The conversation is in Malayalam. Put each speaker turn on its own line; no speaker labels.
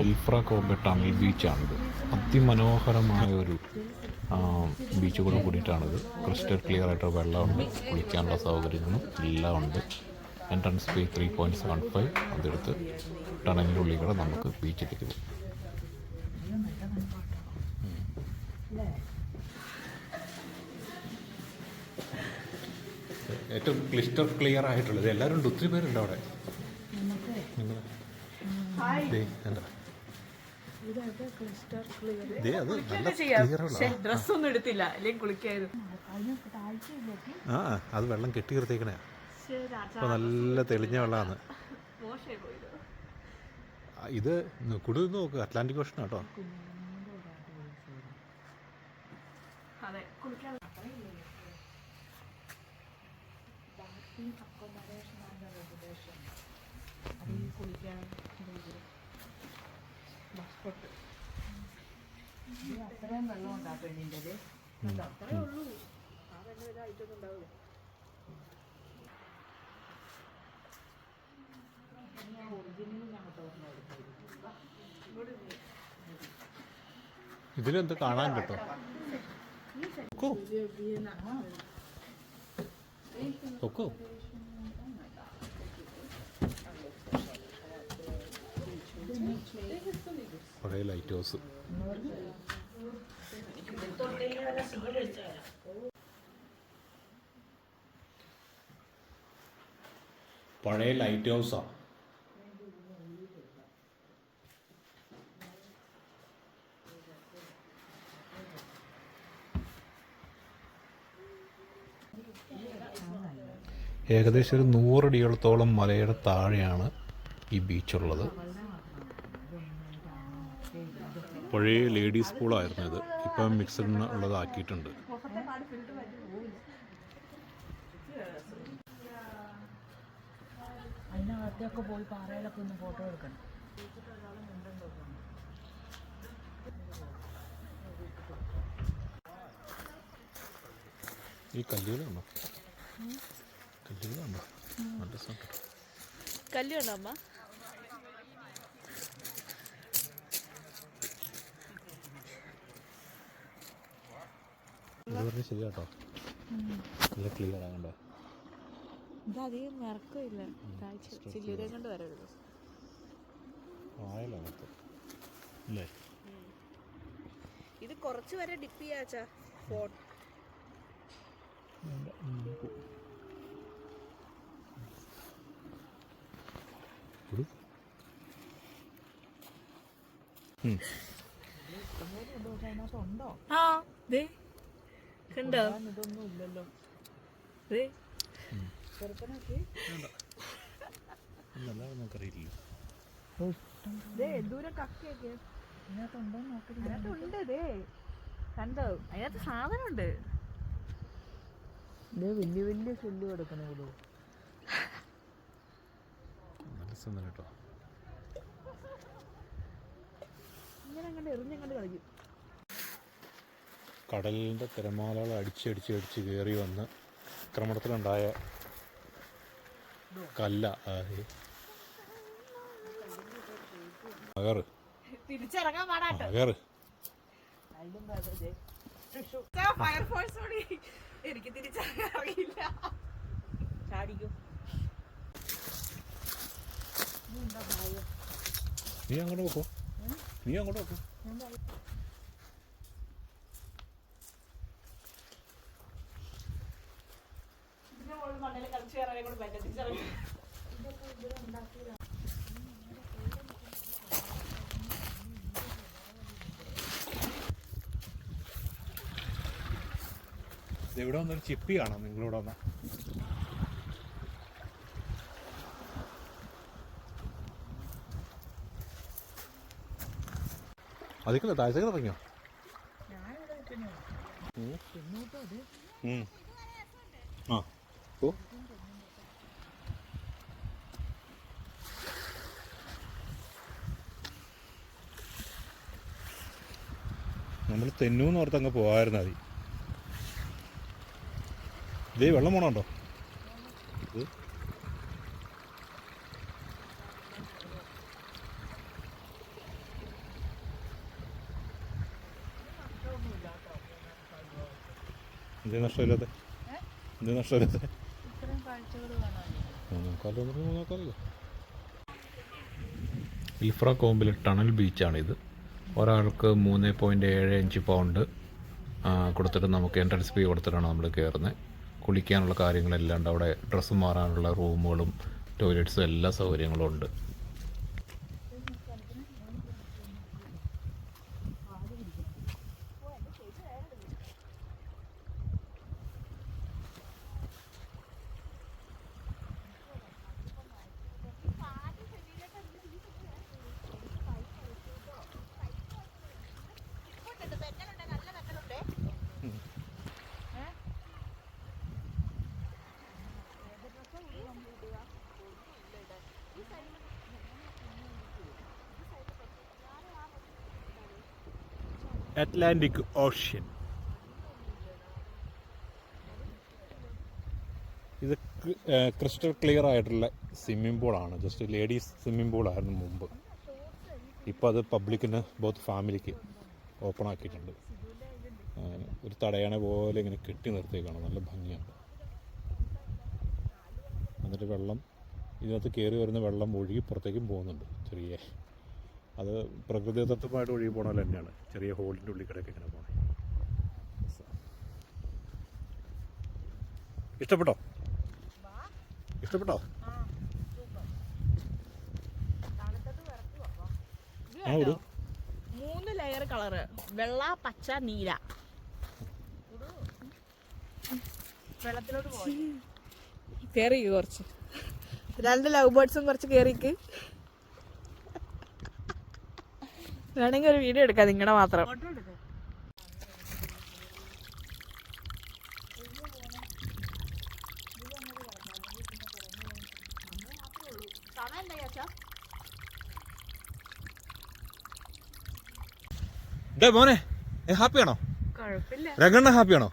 ഇൽഫ്ര കോബെ ടണൽ ബീച്ചാണിത്. അതിമനോഹരമായ ഒരു ആ, ബീച്ച് കൂടെ കൂടിയിട്ടാണിത്. ക്രിസ്റ്റൽ ക്ലിയർ ആയിട്ട് വെള്ളമുണ്ട്. കുളിക്കാനുള്ള സൗകര്യങ്ങളും എല്ലാം ഉണ്ട്. Entrance fee three point seven five അതെടുത്ത് ടണലിന്റെ ഉള്ളിൽ കൂടെ നമുക്ക് ബീച്ചിലേക്ക് പോകും. ഏറ്റവും ക്ലിസ്റ്റർ ക്ലിയർ ആയിട്ടുള്ളത്. എല്ലാവരും ഉണ്ട് ഒത്തിരി പേരുണ്ട് അവിടെ. നിങ്ങൾ. ദേ, കണ്ടോ? ദേ, അത് നല്ല ക്ലിയർ
ഡ്രസ് ഒന്നും എടുത്തില്ല. അല്ലെങ്കിൽ കുളിക്കായിരുന്നു.
ആ അത് വെള്ളം കെട്ടി നിർത്തിക്കണേ അപ്പൊ നല്ല തെളിഞ്ഞ വെള്ളമാണ് ഇത് കൂടുതൽ നോക്ക്. അറ്റ്ലാന്റിക് ഓഷൻ കേട്ടോ
കുളിക്കാൻ
അത്രയും വെള്ളം ഉണ്ടാ പെണ്ണിന്റെ
ഇതിലെന്ത് കാണാൻ കേട്ടോ? ഒക്കോ ഒക്കോ പഴയ ലൈറ്റ് ഹൗസ് പഴയ ലൈറ്റ് ഹൗസാ ഏകദേശം ഒരു നൂറടിയോളത്തോളം മലയുടെ താഴെയാണ് ഈ ബീച്ചുള്ളത് പഴയ ലേഡീസ് പൂളായിരുന്നു ഇത്. ഇപ്പം മിക്സഡ് ഉള്ളതാക്കിയിട്ടുണ്ട്.
അതിനകത്തൊക്കെ പോയി പാറയിലൊക്കെ ഒന്ന് ഫോട്ടോ എടുക്കണം.
ഈ കല്ലുകളുണ്ടോ കല്ലുകളുണ്ടോ നല്ല
അമ്മ?
പറഞ്ഞ് ശരിയാട്ടോ. നല്ല ക്ലിയർ ആകണ്ടോ
ഇതധികം നിറക്കമില്ല. താഴ്ച ചില്ലുരം കൊണ്ട് വരരുത്.
ആയലകത്ത് അല്ലേ
ഇത് കുറച്ച് വരെ ഡിപ്പ് ചെയ്യാച്ചാ ഫോൺ
ഉണ്ടോ
ആ ദേ. കണ്ടോ? കണ്ടോ? അതിനകത്ത് സാധനമുണ്ട്.
വലിയ വലിയ ചൊല്ലു കിടക്കണ ഇവിടെ.
കേട്ടോ.
ഇങ്ങനെ അങ്ങോട്ട് എറിഞ്ഞങ്ങോട്ട് കളിക്കും.
കടലിന്റെ തിരമാലകൾ അടിച്ചടിച്ച് അടിച്ച് കയറി വന്ന് ആക്രമണത്തിലുണ്ടായ കല്ല
തിരിച്ചിറങ്ങാൻ പാടാട്ടോ.
അകറ്
ഫയർഫോഴ്സ് കൂടി എനിക്ക് തിരിച്ചിറങ്ങാൻ അറിയില്ല. ചാടിക്കും.
നീ അങ്ങോട്ട് നോക്കൂ നീ അങ്ങോട്ട് നോക്കോ
കൂടെ
ഇവിടെ വന്നൊരു ചിപ്പി കാണാം നിങ്ങളിവിടെ വന്ന. അതിക്കല്ല താഴ്ച ഇറങ്ങിയോ. ആ. ഓ നമ്മൾ തെന്നൂന്ന് ഓർത്തങ്ങ് പോകാമായിരുന്നു മതി ഇതേ വെള്ളം പോണോ എന്തേ നഷ്ടമില്ലാത്ത? എന്തേ നഷ്ടമില്ലാത്ത? നോക്കാമല്ലോ നോക്കാമല്ലോ ഇൽഫ്ര കോമ്പിലെ ടണൽ ബീച്ചാണിത്. ഒരാൾക്ക് മൂന്ന് പോയിന്റ് ഏഴ് അഞ്ച് പൗണ്ട് കൊടുത്തിട്ട് നമുക്ക് എൻട്രൻസ് ഫീ കൊടുത്തിട്ടാണ് നമ്മൾ കയറുന്നത്. കുളിക്കാനുള്ള കാര്യങ്ങളെല്ലാം ഉണ്ട്. അവിടെ ഡ്രസ്സ് മാറാനുള്ള റൂമുകളും ടോയ്ലറ്റ്സും എല്ലാ സൗകര്യങ്ങളും ഉണ്ട്. അറ്റ്ലാന്റിക് ഓഷ്യൻ ഇത് ക്രിസ്റ്റൽ ക്ലിയർ ആയിട്ടുള്ള സ്വിമ്മിംഗ് പൂളാണ് ജസ്റ്റ് ലേഡീസ് സ്വിമ്മിംഗ് പൂളായിരുന്നു മുമ്പ്. ഇപ്പോൾ അത് പബ്ലിക്കിന് ബോത്ത് ഫാമിലിക്ക് ഓപ്പൺ ആക്കിയിട്ടുണ്ട്. ഒരു തടയണ പോലെ ഇങ്ങനെ കെട്ടി നിർത്തിയേക്കാണ്. നല്ല ഭംഗിയാണ്. എന്നിട്ട് വെള്ളം ഇതിനകത്ത് കയറി വരുന്ന വെള്ളം ഒഴുകി പുറത്തേക്കും പോകുന്നുണ്ട്. ചെറിയ. അത് പ്രകൃതിദത്തമായിട്ട് ഒഴുകി പോണ പോലെ തന്നെയാണ്. ചെറിയ ഹോളിന്റെ ഉള്ളിൽ കിടക്കെ ഇങ്ങനെ പോണേ. ഇഷ്ടപ്പെട്ടോ? ഇഷ്ടപ്പെട്ടോ? ആ ഒരു.
മൂന്ന് ലെയർ കളറ് വെള്ള പച്ച നീല. വെള്ളത്തിലോട്ട് പോയി.
കേറിക്ക് കുറച്ച്. രണ്ട് ലവ് ബേർഡ്സും കുറച്ച് കേറിക്ക്. വേണമെങ്കിൽ ഒരു വീഡിയോ എടുക്കാം നിങ്ങളുടെ മാത്രം.
മോനെ ഹാപ്പിയാണോ രംഗണ്ണ ഹാപ്പിയാണോ